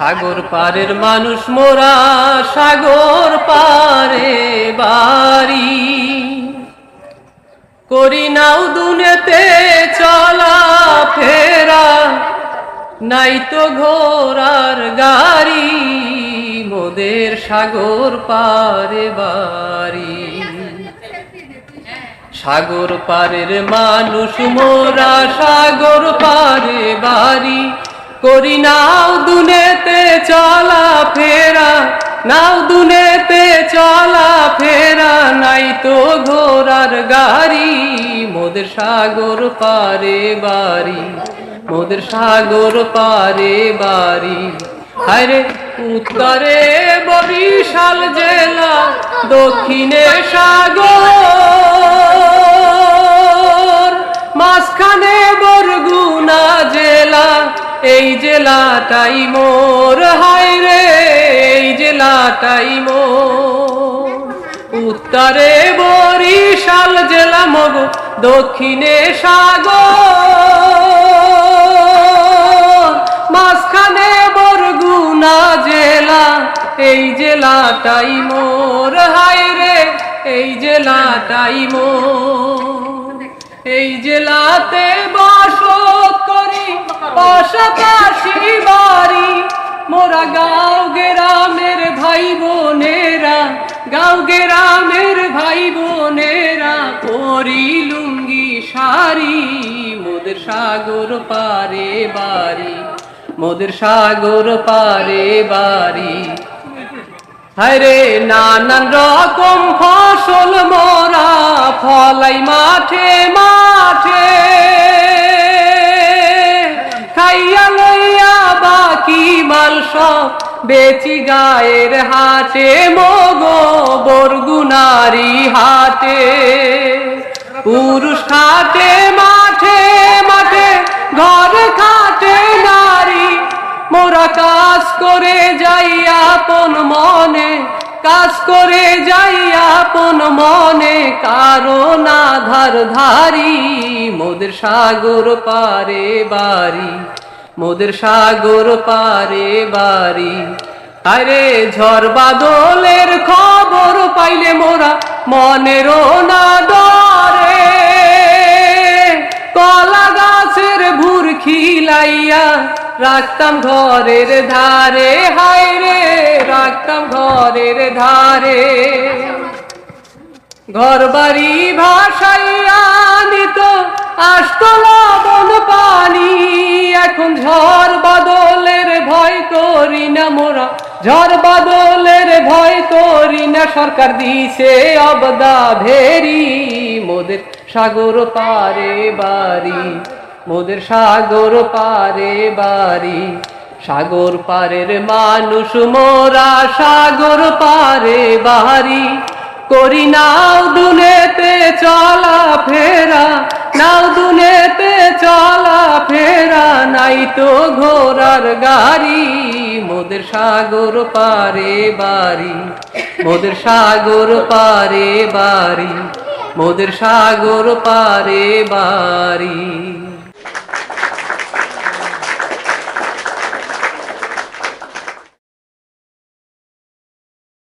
সাগর পারের মানুষ মোরা, সাগর পারে বাড়ি। করি নাও দুনেতে চলা ফেরা, নাই তো ঘোরার গাড়ি, মোদের সাগর পারে বাড়ি। সাগর পারের মানুষ মোরা, সাগর পারে বাড়ি। করি নাও দুনেতে চলা ফেরা, নাও দুনেতে চলা ফেরা, নাই তো ঘোড়ার গাড়ি, মোদের সাগর পারে বাড়ি, মোদের সাগর পারে বাড়ি। আরে উত্তরে বরিশাল জেলা, দক্ষিণে সাগর, মাঝখানে বরগুনা জেলা এই জেলাটাই মোর, হায় রে, এই জেলাটাই মোর। উত্তরে বরিশাল জেলা মগ, দক্ষিণে সাগর। মাঝখানে বরগুনা জেলা, এই জেলাটাই মোর, হায় রে, এই জেলাটাই মোর। এই জেলাতে করি বাড়ি মোরা গাঁও গ্রামের ভাই বোনেরা, গাঁও গ্রামের ভাই বোনেরা, পরি লুঙ্গি শাড়ি, মোদের সাগর পারে বাড়ি, মোদের সাগর পারে বাড়ি। হরে নানান রকম ফসল মোরা, ফলাই মাঠে মাঠে সব বেচি গায়ের হাটে মগো বরগুনারি হাটে পুরুষ খাটে, মাঠে মাঠে, ঘর খাটে নারী। মোরা কাজ করে যাই আপন মনে, কাজ করে যাই আপন মনে কারণ আধার ধারি, মোদের সাগর পারে বাড়ি। মোদের সাগর পারে বাড়ি। আরে ঝড় বাদলের খবর পাইলে মোরা মনেরও না ডরে কলা গাছের ভুর খিলাইয়া রাখতাম ঘরের ধারে। হায় রে, রাখতাম ঘরের ধারে। ঘর বাড়ি ভাসাইয়া নিত আসতো লবণ পানি, এখন ঝড় বাদলের ভয় করি না মোরা। ঝড় বাদলের ভয় করি না, সরকার দিছে অবদা ভেরি। মোদের সাগর পারে বাড়ি, মোদের সাগর পারে বাড়ি। সাগর পারের মানুষ মোরা, সাগর পারে বাড়ি। করি নাও দুনেতে চলা ফেরা নাও দুলেতে চলা ফেরা নাই তো ঘোরার গাড়ি। মোদের সাগর পারে বাড়ি, মোদের সাগর পারে বাড়ি, মোদের সাগর পারে বাড়ি।